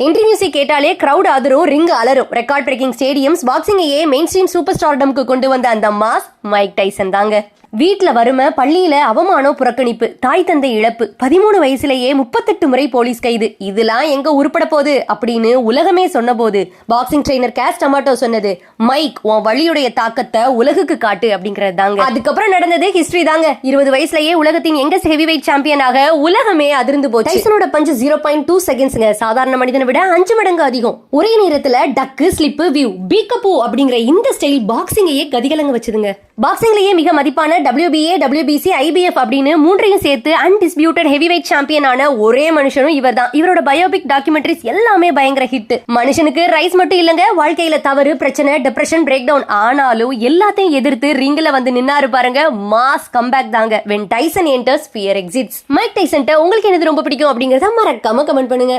Entry music கேட்டாலே crowd ஆதரும் ring அலரும். ரெக்கார்ட் பிரேக்கிங் ஸ்டேடியம்ஸ் பாக்ஸிங்கையே மெயின் ஸ்ட்ரீம் சூப்பர் ஸ்டார்டம்க்கு கொண்டு வந்த அந்த மாஸ் மைக் டைசன் தாங்க. வீட்டில் வறுமை பள்ளியில் அவமானம் புறக்கணிப்பு தாய் தந்தை இழப்பு பதிமூணு வயசுலேயே முப்பத்தெட்டு முறை போலீஸ் கைது. இதெல்லாம் எங்க உருப்பட போகுது? அப்படின்னு உலகமே சொன்னபோது பாக்ஸிங் ட்ரைனர் கேஸ் டமாட்டோ சொன்னது மைக் உன் வழியுடைய தாக்கத்தை உலகுக்கு காட்டு அப்படிங்கிறது தாங்க. அதுக்கப்புறம் நடந்தது ஹிஸ்டரி தாங்க. இருபது வயசுலயே உலகத்தின் யங்கஸ்ட் ஹெவி வெயிட் சாம்பியனாக உலகமே அதிர்ந்து போச்சு. டைசனோட பஞ்சு ஜீரோ பாயிண்ட் டூ செகண்ட்ஸ்ங்க சாதாரண மனிதன் விட அஞ்சு மடங்கு அதிகம். ஒரே நேரத்துல டக்கு ஸ்லிப்பு வியூ பீக்கப்பூ அப்படிங்கிற இந்த ஸ்டைல் பாக்ஸிங்கையே கதிகலங்க வச்சதுங்க. பாக்ஸிங்லேயே மிக மதிப்பான டபிள்யூபிஏ டபிள்யூபிசி ஐபிஎஃப் அப்படின்னு மூன்றையும் சேர்த்து அன்டிஸ்பியூட்டட் ஹெவி வெயிட் சாம்பியனான ஒரே மனுஷனும் இவர் தான் இவரோட பயோபிக் டாக்குமெண்ட்ரிஸ் எல்லாமே பயங்கர ஹிட் மனுஷனுக்கு ரைஸ் மட்டும் இல்லைங்க வாழ்க்கையில தவறு பிரச்சனை டிப்ரெஷன் பிரேக் டவுன் ஆனாலும் எல்லாத்தையும் எதிர்த்து ரிங்கில் வந்து நின்னாரு பாருங்க மாஸ் கம்பேக் தாங்க. When Tyson enters fear exits Mike டைசன்ட்ட உங்களுக்கு என்னது ரொம்ப பிடிக்கும் அப்படிங்கறத மறக்காம கமெண்ட் பண்ணுங்க.